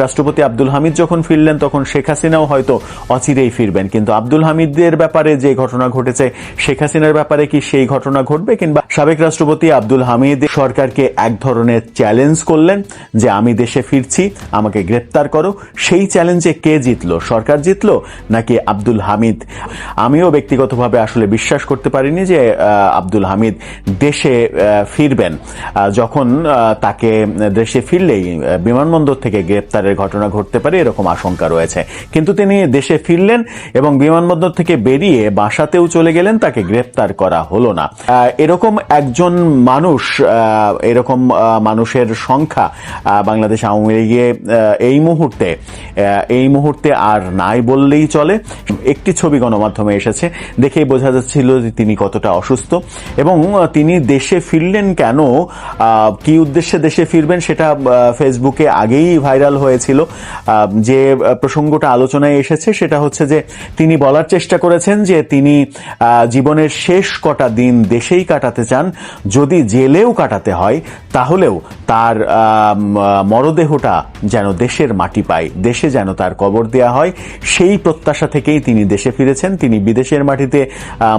রাষ্ট্রপতি আব্দুল হামিদ যখন ফিরলেন, তখন শেখ হাসিনাও হয়তো অচিরেই ফিরবেন। কিন্তু আব্দুল হামিদের ব্যাপারে যে ঘটনা ঘটেছে, শেখ হাসিনার ব্যাপারে কি সেই ঘটনা ঘটবে? কিংবা সাবেক রাষ্ট্রপতি আব্দুল হামিদ সরকারকে এক ধরনের চ্যালেঞ্জ করলেন যে, আমি দেশে ফিরছি, আমাকে গ্রেপ্তার করো। সেই চ্যালেঞ্জে কে জিতলো? সরকার জিতলো নাকি আব্দুল হামিদ? আমিও ব্যক্তিগতভাবে আসলে বিশ্বাস করতে পারিনি যে আব্দুল হামিদ দেশে ফিরবেন। যখন তাকে দেশে ফিরলেই বিমানবন্দর থেকে গ্রেপ্তারের ঘটনা ঘটতে পারে, এরকম আশঙ্কা রয়েছে। কিন্তু তিনি দেশে ফিরলেন এবং বিমানবন্দর থেকে বেরিয়ে বাসাতেও চলে গেলেন, তাকে গ্রেপ্তার করা হলো না। এরকম একজন মানুষ এরকম মানুষের সংখ্যা বাংলাদেশ আওয়ামী লীগে এই মুহূর্তে এই মুহূর্তে আর নাই বললেই চলে। একটি ছবি গণমাধ্যমে এসেছে, দেখেই বোঝা যাচ্ছিল যে তিনি কতটা অসুস্থ। এবং তিনি দেশে ফিরলেন কেন? কি উদ্দেশ্যে দেশে ফিরবেন সেটা ফেসবুকে আগেই ভাইরাল হয়েছিল। যে প্রসঙ্গটা আলোচনায় এসেছে সেটা হচ্ছে যে, তিনি বলার চেষ্টা করেছেন যে, তিনি জীবনের শেষ কটা দিন দেশেই কাটাতে চান। যদি জেলেও কাটাতে হয়, তাহলেও তার মরদেহটা যেন দেশের মাটি পায়, দেশে যেন তার কবর দেয়া হয়, সেই প্রত্যাশা থেকেই তিনি দেশে ফিরেছেন। তিনি বিদেশের মাটিতে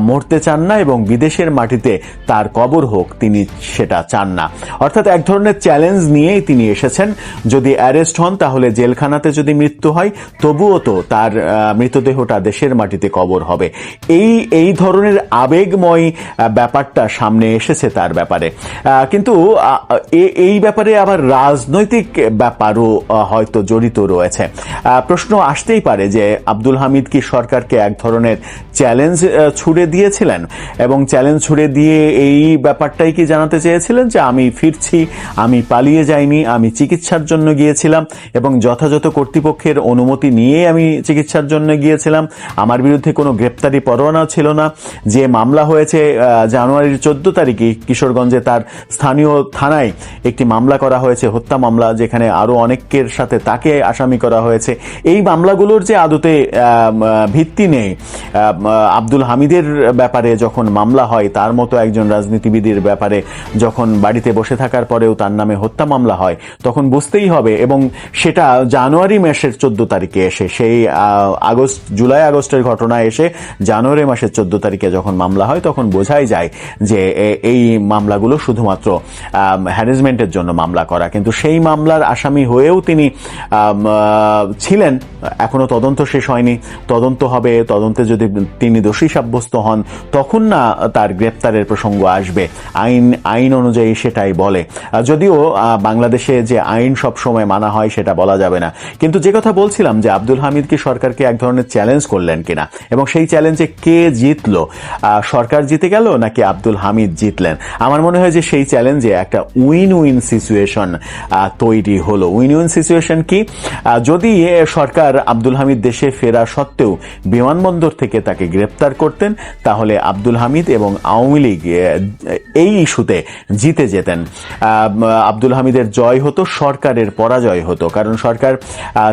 মরতে চান না এবং বিদেশের মাটিতে তার কবর হোক, তিনি সেটা চান না। অর্থাৎ এক ধরনের চ্যালেঞ্জ নিয়েই তিনি এসেছেন। যদি অ্যারেস্ট হন তাহলে জেলখানাতে যদি মৃত্যু হয়, তবুও তো তার মৃতদেহটা দেশের মাটিতে কবর হবে। এই এই ধরনের আবেগময় ব্যাপারটা সামনে এসেছে তার ব্যাপারে। কিন্তু এই ব্যাপারে আবার রাজনৈতিক ব্যাপারও হয়তো জড়িত রয়েছে। প্রশ্ন আসতেই পারে যে আব্দুল হামিদ কি সরকারকে এক ধরনের চ্যালেঞ্জ ছুড়ে দিয়েছিলেন? এবং চ্যালেঞ্জ ছুড়ে দিয়ে এই ব্যাপারটাই কি জানাতে চেয়েছিলেন যে আমি ফিরছি, আমি পালিয়ে যাইনি, আমি চিকিৎসার জন্য গিয়েছিলাম? এবং যথাযথ কর্তৃপক্ষের অনুমতি নিয়ে আমি চিকিৎসার জন্য গিয়েছিলাম। আমার বিরুদ্ধে কোনো গ্রেপ্তারি পরোয়ানা ছিল না। যে মামলা হয়েছে জানুয়ারির চোদ্দ তারিখে কিশোরগঞ্জে তার স্থানীয় থানায় একটি মামলা করা হয়েছে, হত্যা মামলা, যেখানে আরও অনেকের সাথে তাকে আসামি করা হয়েছে। এই মামলাগুলোর যে আদতে ভিত্তি নেই আব্দুল হামিদের ব্যাপারে যখন মামলা হয়, তার মতো একজন রাজনীতিবিদের ব্যাপারে যখন বাড়িতে বসে থাকার পরেও তার নামে হত্যা মামলা হয়, তখন বুঝতেই হবে। এবং সেটা জানুয়ারি মাসের চোদ্দ তারিখে এসে, সেই আগস্ট, জুলাই আগস্টের ঘটনা এসে জানুয়ারি মাসের চোদ্দ তারিখে যখন মামলা হয়, তখন বোঝাই যায় যে এই মামলাগুলো শুধুমাত্র হ্যারাসমেন্টের জন্য মামলা করা। কিন্তু সেই মামলার আসামি হয়েও তিনি ছিলেন। এখনও তদন্ত শেষ হয়নি। তদন্ত হবে, তদন্তে যদি তিনি দোষী সাব্যস্ত হন, তখন না তার গ্রেপ্তারের প্রসঙ্গ আসবে। আইন আইন অনুযায়ী সেটাই বলে। যদিও বাংলাদেশে যে আইন সব সময় মানা হয়, সেটা বলা যাবে না। কিন্তু যে কথা বলছিলাম যে আব্দুল হামিদ কি সরকারকে এক ধরনের চ্যালেঞ্জ করলেন কিনা, এবং সেই চ্যালেঞ্জে কে জিতলো সরকার জিতে গেল নাকি আব্দুল হামিদ জিতলেন? আমার মনে হয় যে সেই চ্যালেঞ্জে একটা উইন উইন সিচুয়েশন তৈরি হলো। উইন উইন সিচুয়েশন কি যদি সরকার আব্দুল হামিদ দেশে ফেরা সত্ত্বেও বিমানবন্দর থেকে তাকে গ্রেপ্তার করতেন, তাহলে আব্দুল হামিদ এবং আওয়ামী লীগ এই ইস্যুতে জিতে যেতেন। আব্দুল হামিদের জয় হতো, সরকারের পরাজয় হতো। কারণ সরকার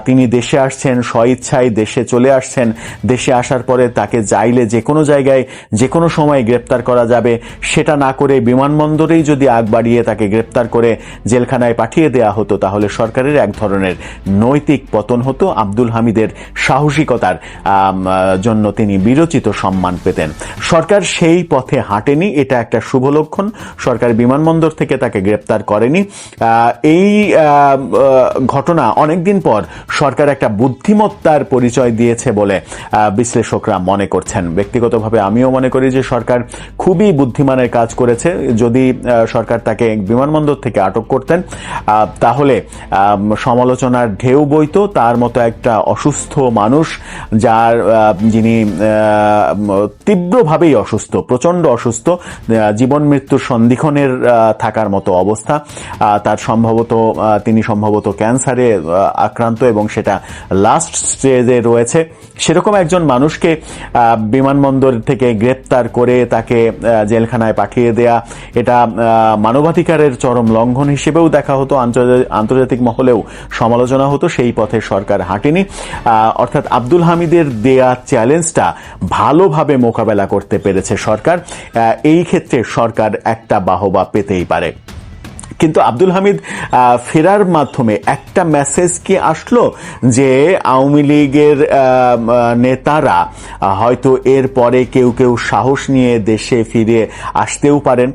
তিনি দেশে আসছেন, স্বইচ্ছায় দেশে চলে আসছেন। দেশে আসার পরে তাকে যাইলে যে কোনো জায়গায়, যে কোনো সময় গ্রেপ্তার করা যাবে। সেটা না করে বিমানবন্দরেই যদি আগ বাড়িয়ে তাকে গ্রেপ্তার করে জেলখানায় পাঠিয়ে দেয়া হতো, তাহলে সরকারের এক ধরনের নৈতিক পতন হতো। আব্দুল হামিদের সাহসিকতার জন্য তিনি বিরচিত সম্মান পেতেন। সরকার সেই পথে হাঁটেনি এটা একটা শুভ লক্ষণ। সরকার বিমানবন্দর থেকে তাকে গ্রেপ্তার করেনি। এই ঘটনা অনেকদিন পর সরকার একটা বুদ্ধিমত্তার পরিচয় দিয়েছে বলে বিশ্লেষকরা মনে করছেন। ব্যক্তিগতভাবে আমিও মনে করি যে সরকার খুবই বুদ্ধিমানের কাজ করেছে। যদি সরকার তাকে বিমানবন্দর থেকে আটক করতেন তাহলে সমালোচনার ঢেউ বইতো। তার মতো একটা অসুস্থ মানুষ যার যিনি আহ, উম, অসুস্থ প্রচণ্ড অসুস্থ জীবন মৃত্যুর সন্ধিক্ষণের থাকার মতো অবস্থা। তার সম্ভবত তিনি সম্ভবত ক্যান্সারে আক্রান্ত এবং সেটা লাস্ট স্টেজে রয়েছে। সেরকম একজন মানুষকে বিমানবন্দর থেকে গ্রেপ্তার করে তাকে জেলখানায় পাঠিয়ে দেয়া এটা মানবাধিকারের চরম লঙ্ঘন হিসেবেও দেখা হতো। আন্তর্জা- আন্তর্জাতিক মহলেও সমালোচনা হতো সেই পথে সরকার হাঁটেনি। অর্থাৎ আব্দুল হামিদের দেয়া চ্যালেঞ্জটা ভালোভাবে মোকাবেলা করতে পেরেছে সরকার। এই ক্ষেত্রে সরকার একটা বাহবা পেতেই পারে। কিন্তু আব্দুল হামিদ ফেরার মাধ্যমে একটা মেসেজ কি আসলো? যে আওয়ামী লীগের নেতারা হয়তো এর পরে কেউ কেউ সাহস নিয়ে দেশে ফিরে আসতেও পারেন।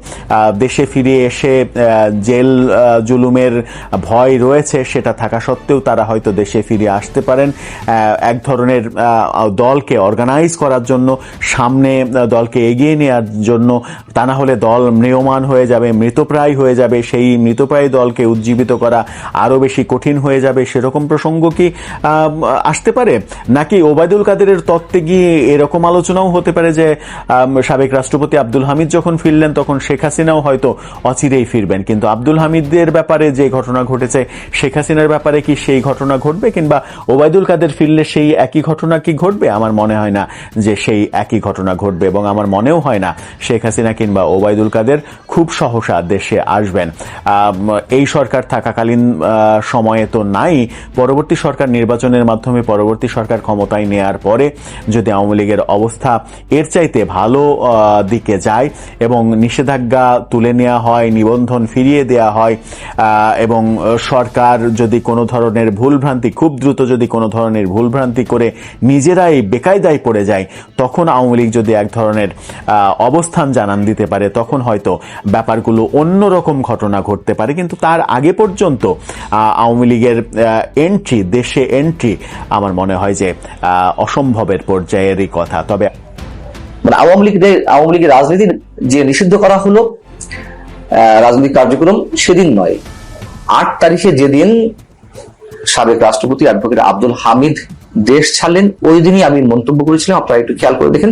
দেশে ফিরে এসে জেল জুলুমের ভয় রয়েছে, সেটা থাকা সত্ত্বেও তারা হয়তো দেশে ফিরে আসতে পারেন। এক ধরনের দলকে অর্গানাইজ করার জন্য, সামনে দলকে এগিয়ে নেওয়ার জন্য, তা না হলে দল ম্রিয়মান হয়ে যাবে, মৃতপ্রায় হয়ে যাবে সেই মৃতপ্রায় দলকে উজ্জীবিত করা আরও বেশি কঠিন হয়ে যাবে সেরকম প্রসঙ্গ কি আসতে পারে? নাকি ওবায়দুল কাদেরের তত্ত্বে গিয়ে এরকম আলোচনাও হতে পারে যে সাবেক রাষ্ট্রপতি আব্দুল হামিদ যখন ফিরলেন তখন শেখ হাসিনাও হয়তো অচিরেই ফিরবেন। কিন্তু আব্দুল হামিদের ব্যাপারে যে ঘটনা ঘটেছে, শেখ হাসিনার ব্যাপারে কি সেই ঘটনা ঘটবে? কিংবা ওবায়দুল কাদের ফিরলে সেই একই ঘটনা কি ঘটবে? আমার মনে হয় না যে সেই একই ঘটনা ঘটবে এবং আমার মনেও হয় না শেখ হাসিনা কিংবা ওবায়দুল কাদের খুব সহসা দেশে আসবেন। এই সরকার থাকাকালীন সময়ে তো নাই। পরবর্তী সরকার নির্বাচনের মাধ্যমে পরবর্তী সরকার ক্ষমতায় নেয়ার পরে যদি আওয়ামী লীগের অবস্থা এর চাইতে ভালো দিকে যায় এবং নিষেধাজ্ঞা তুলে নেওয়া হয়, নিবন্ধন ফিরিয়ে দেওয়া হয় এবং সরকার যদি কোনো ধরনের ভুলভ্রান্তি, খুব দ্রুত যদি কোনো ধরনের ভুলভ্রান্তি করে নিজেরাই বেকায়দায় পড়ে যায়, তখন আওয়ামী লীগ যদি এক ধরনের অবস্থান জানান দিতে পারে, তখন হয়তো ব্যাপারগুলো অন্যরকম ঘটনা ঘটতে পারে, কিন্তু তার আগে পর্যন্ত আওয়ামী লীগের এন্ট্রি দেশে এন্ট্রি আমার মনে হয় যে অসম্ভবের পর্যায়েরই কথা। তবে মানে আওয়ামী লীগের আওয়ামী লীগের রাজনীতি যে নিষিদ্ধ করা হলো রাজনৈতিক কার্যক্রম সেদিন নয়। আট তারিখে যেদিন সাবেক রাষ্ট্রপতি অ্যাডভোকেট আব্দুল হামিদ দেশ ছাড়লেন, ওই দিনই আমি মন্তব্য করেছিলাম, আপনারা একটু খেয়াল করে দেখেন,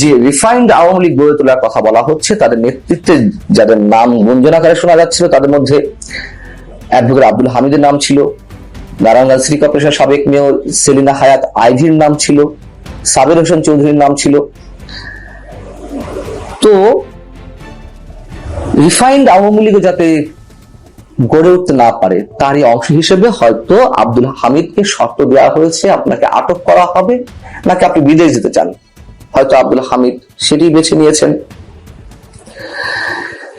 যে রিফাইন্ড আওয়ামী লীগ গড়ে তোলার কথা বলা হচ্ছে, তাদের নেতৃত্বে যাদের নাম গুঞ্জনাকারে শোনা যাচ্ছিল, তাদের মধ্যে অ্যাডভোকেট আব্দুল হামিদের নাম ছিল, নারায়ণগঞ্জ সিটি কর্পোরেশনের সাবেক মেয়র সেলিনা হায়াত আইভির নাম ছিল, সাবের হোসেন চৌধুরীর নাম ছিল। তো রিফাইন্ড আওয়ামী লীগে যাতে গড়ে উঠতে না পারে, তারই অংশ হিসেবে হয়তো আব্দুল হামিদকে শর্ত দেওয়া হয়েছে, আপনাকে আটক করা হবে, নাকি আপনি বিদেশ যেতে চান? হয়তো আব্দুল হামিদ সেটি বেছে নিয়েছেন।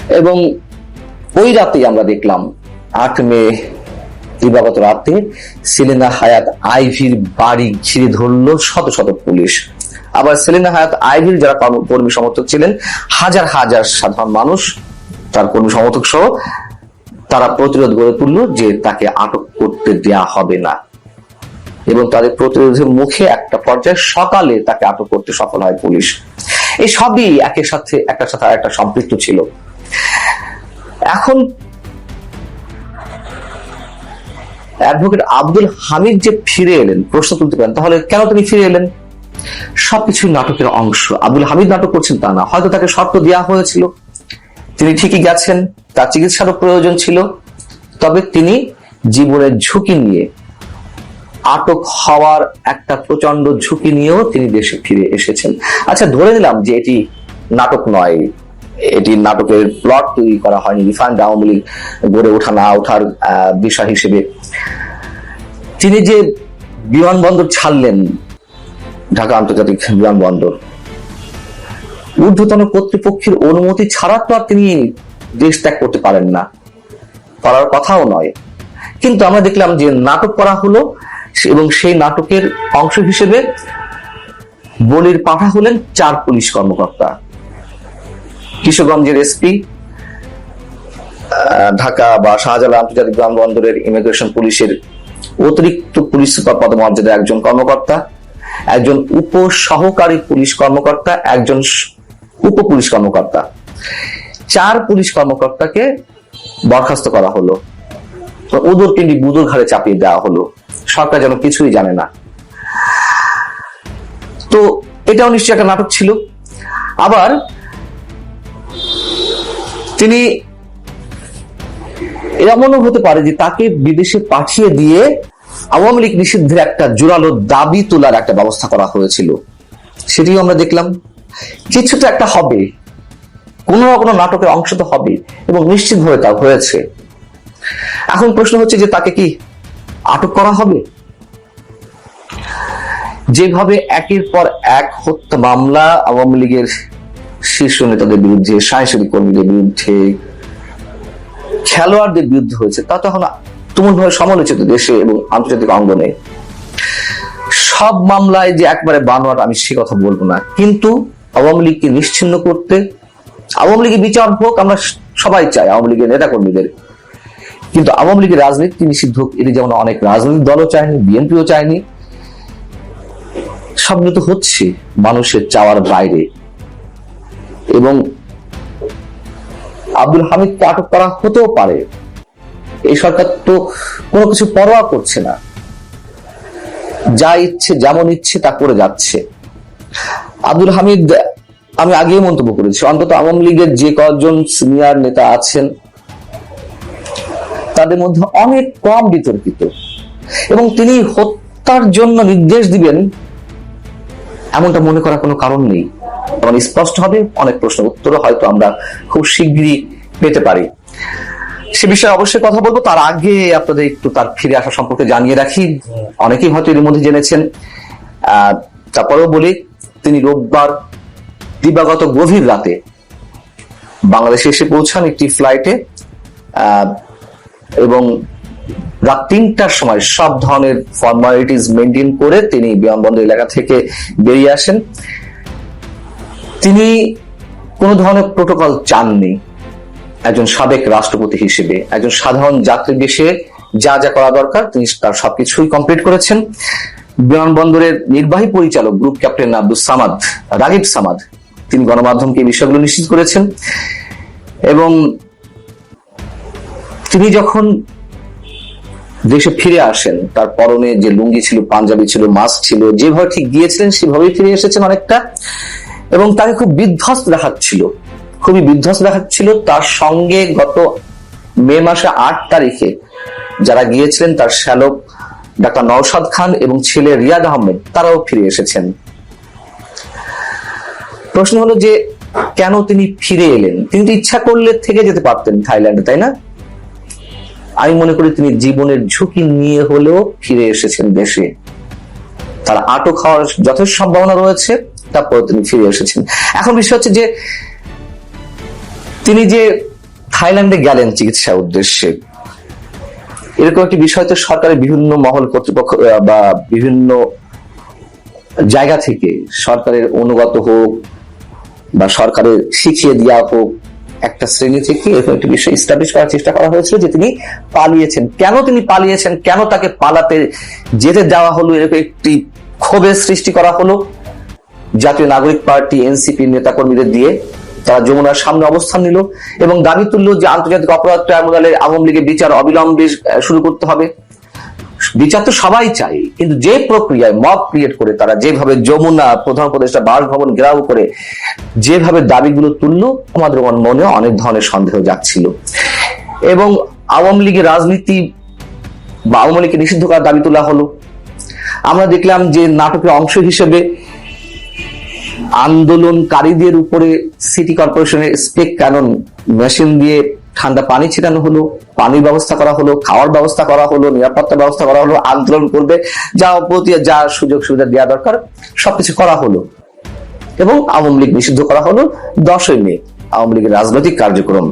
এবং ওই রাতেই আমরা দেখলাম, আট মে, দিবাগত রাতে সেলিনা হায়াত আইভির বাড়ি ঘিরে ধরলো শত শত পুলিশ। আবার সেলিনা হায়াত আইভির যারা কর্ম- সমর্থক ছিলেন, হাজার হাজার সাধারণ মানুষ, তার কর্মী সমর্থক সহ তারা প্রতিরোধ গড়ে তুললো যে তাকে আটক করতে দেয়া হবে না। এবং তাদের প্রতিরোধের মুখে একটা পর্যায়ে সকালে তাকে আটক করতে সফল হয় পুলিশ। এই সবই একের সাথে একটার সাথে আরেকটা সম্পৃক্ত ছিল। এখন অ্যাডভোকেট আব্দুল হামিদ যে ফিরে এলেন, প্রশ্ন তুলতে পারেন, তাহলে কেন তিনি ফিরে এলেন? সবকিছুই নাটকের অংশ। আব্দুল হামিদ নাটক করছেন তা না, হয়তো তাকে শর্ত দেওয়া হয়েছিল। তিনি ঠিকই গেছেন, তার চিকিৎসারও প্রয়োজন ছিল, তবে তিনি জীবনের ঝুঁকি নিয়ে আটক হওয়ার একটা প্রচণ্ড ঝুঁকি নিয়েও তিনি দেশে ফিরে এসেছেন। আচ্ছা ধরে নিলাম যে এটি নাটক নয়, এটি নাটকের প্লট তৈরি করা হয়নি, রিফান্ড আওয়ামী গড়ে ওঠা না ওঠার বিষয় হিসেবে। তিনি যে বিমানবন্দর ছাড়লেন, ঢাকা আন্তর্জাতিক বিমানবন্দর ঊর্ধ্বতন কর্তৃপক্ষের অনুমতি ছাড়া তো আর তিনি দেশ ত্যাগ করতে পারেন না। করার কথাও নয়। কিন্তু আমরা দেখলাম যে নাটক করা হলো এবং সেই নাটকের অংশ হিসেবে বলির পাঠা হলেন চার পুলিশ কর্মকর্তা। কিশোরগঞ্জের এসপি ঢাকা বা শাহজালাল আন্তর্জাতিক বিমানবন্দরের ইমিগ্রেশন পুলিশের অতিরিক্ত পুলিশ সুপার পদমর্যাদার একজন কর্মকর্তা, একজন উপ সহকারী পুলিশ কর্মকর্তা, একজন উপ পুলিশ কর্মকর্তা। চার পুলিশ কর্মকর্তাকে বরখাস্ত করা হলো। ওদের কিন্তু বুদুর ঘাড়ে চাপিয়ে দেওয়া হলো। সরকার যেন কিছুই জানে না। তো এটাও নিশ্চয়ই একটা নাটক ছিল। আবার তিনি এমনও হতে পারে যে তাকে বিদেশে পাঠিয়ে দিয়ে আওয়ামী লীগ নিষিদ্ধের একটা জোরালো দাবি তোলার একটা ব্যবস্থা করা হয়েছিল। সেটিও আমরা দেখলাম। কিছু তো একটা হবে। কোনো না কোনো নাটকের অংশ তো হবে এবং নিশ্চিতভাবে তা হয়েছে। এখন প্রশ্ন হচ্ছে যে তাকে কি আটক করা হবে? যেভাবে একের পর এক হত্যা মামলা আওয়ামী লীগের শীর্ষ নেতাদের বিরুদ্ধে সাংস্কৃতিক কর্মীদের বিরুদ্ধে, খেলোয়াড়দের বিরুদ্ধে হয়েছে, তা তো এখন তুমুলভাবে সমালোচিত দেশে এবং আন্তর্জাতিক অঙ্গনে। সব মামলায় যে একবারে বানোয়াট, আমি সে কথা বলব না। কিন্তু আওয়ামী লীগকে নিশ্চিন্ন করতে, আওয়ামী লীগের বিচার হোক, আমরা সবাই চাই আওয়ামী লীগের নেতা কর্মীদের কিন্তু আওয়ামী লীগের রাজনীতি নিষিদ্ধ হোক, এটি যেমন অনেক রাজনৈতিক দলও চায়নি, বিএনপিও চায়নি সবগুলো তো হচ্ছে মানুষের চাওয়ার বাইরে। এবং আব্দুল হামিদকে আটক করা হতেও পারে। এই সরকার তো কোনো কিছু পরোয়া করছে না। যা ইচ্ছে, যেমন ইচ্ছে তা করে যাচ্ছে। আব্দুল হামিদ আমি আগেই মন্তব্য করেছি। অন্তত আওয়ামী লীগের যে কয়েকজন সিনিয়র নেতা আছেন তাদের মধ্যে অনেক কম বিতর্কিত। এবং তিনি হত্যার জন্য নির্দেশ দিবেন এমনটা মনে করার কোনো কারণ নেই। এবং স্পষ্ট হবে অনেক প্রশ্ন উত্তরও হয়তো আমরা খুব শীঘ্রই পেতে পারি। সে বিষয়ে অবশ্যই কথা বলব। তার আগে আপনাদের একটু তার ফিরে আসা সম্পর্কে জানিয়ে রাখি। অনেকেই হয়তো এর মধ্যে জেনেছেন। আহ, তারপরেও বলি তিনি রোববার দিবাগত গভীর রাতে বাংলাদেশে এসে পৌঁছান একটি ফ্লাইটে এবং রাত তিনটার সময় সব ধরনের ফর্মালিটিস মেনটেন করে তিনি বিমানবন্দর এলাকা থেকে বেরিয়ে আসেন। তিনি কোন ধরনের প্রোটোকল চাননি। একজন সাবেক রাষ্ট্রপতি হিসেবে, একজন সাধারণ যাত্রী দেশে যা যা করা দরকার তিনি তার সবকিছুই কমপ্লিট করেছেন। বিমানবন্দরের নির্বাহী পরিচালক গ্রুপ ক্যাপ্টেন আব্দুল সামাদ, রাগিব সামাদ তিনি গণমাধ্যমকে এই বিষয়গুলো নিশ্চিত করেছেন। এবং তিনি যখন দেশে ফিরে আসেন, তার পরনে যে লুঙ্গি ছিল, পাঞ্জাবি ছিল, মাস্ক ছিল, যেভাবে ঠিক গিয়েছিলেন, সেভাবেই ফিরে এসেছেন অনেকটা। এবং তাকে খুব বিধ্বস্ত দেখাচ্ছিল। খুবই বিধ্বস্ত দেখাচ্ছিল। তার সঙ্গে গত মে মাসে আট তারিখে যারা গিয়েছিলেন, তার শ্যালক ডাক্তার নওশাদ খান এবং ছেলে রিয়াদ আহমেদ, তারাও ফিরে এসেছেন। প্রশ্ন হলো যে কেন তিনি ফিরে এলেন? তিনি তো ইচ্ছা করলে থেকে যেতে পারতেন থাইল্যান্ডে, তাই না? আমি মনে করি তিনি জীবনের ঝুঁকি নিয়ে হলেও ফিরে এসেছেন দেশে। তার আটক হওয়ার যথেষ্ট সম্ভাবনা রয়েছে, তারপরে তিনি ফিরে এসেছেন। এখন বিষয় হচ্ছে যে তিনি যে থাইল্যান্ডে গেলেন চিকিৎসা উদ্দেশ্যে, এরকম একটি বিষয় তো সরকারের বিভিন্ন মহল কর্তৃপক্ষ বা বিভিন্ন জায়গা থেকে সরকারের অনুগত হোক বা সরকারের শিখিয়ে দেওয়া হোক, একটা শ্রেণি থেকে এরকম একটি বিষয় ইস্টাবলিশ করার চেষ্টা করা হয়েছিল যে তিনি পালিয়েছেন। কেন তিনি পালিয়েছেন? কেন তাকে পালাতে যেতে দেওয়া হলো? এরকম একটি ক্ষোভের সৃষ্টি করা হলো। জাতীয় নাগরিক পার্টি, এনসিপি নেতাকর্মীদের দিয়ে তারা যমুনার সামনে অবস্থান নিল এবং দাবি তুলল যে আন্তর্জাতিক অপরাধ ট্রাইব্যুনালে আওয়ামী লীগের বিচার অবিলম্বে শুরু করতে হবে। বিচার তো সবাই চাই কিন্তু যে প্রক্রিয়ায় মব ক্রিয়েট করে, তারা যেভাবে যমুনা প্রধান উপদেষ্টা বাসভবন ঘেরাও করে যেভাবে দাবিগুলো তুললো আমাদের মনে অনেক ধরনের সন্দেহ যাচ্ছিল এবং আওয়ামী লীগের রাজনীতি বা আওয়ামী লীগকে নিষিদ্ধ করার দাবি তোলা হলো। আমরা দেখলাম যে নাটকের অংশ হিসেবে আন্দোলনকারীদের উপরে সিটি কর্পোরেশনের স্পেক ক্যানন মেশিন দিয়ে ঠান্ডা পানি ছিটানো হলো, পানির ব্যবস্থা করা হলো, খাওয়ার ব্যবস্থা করা হলো নিরাপত্তা ব্যবস্থা করা হলো, আন্দোলন করবে, যা প্রতি যা সুযোগ সুবিধা দেওয়া দরকার, সবকিছু করা হলো। এবং আওয়ামী লীগ নিষিদ্ধ করা হলো দশই মে, আওয়ামী লীগের রাজনৈতিক কার্যক্রম।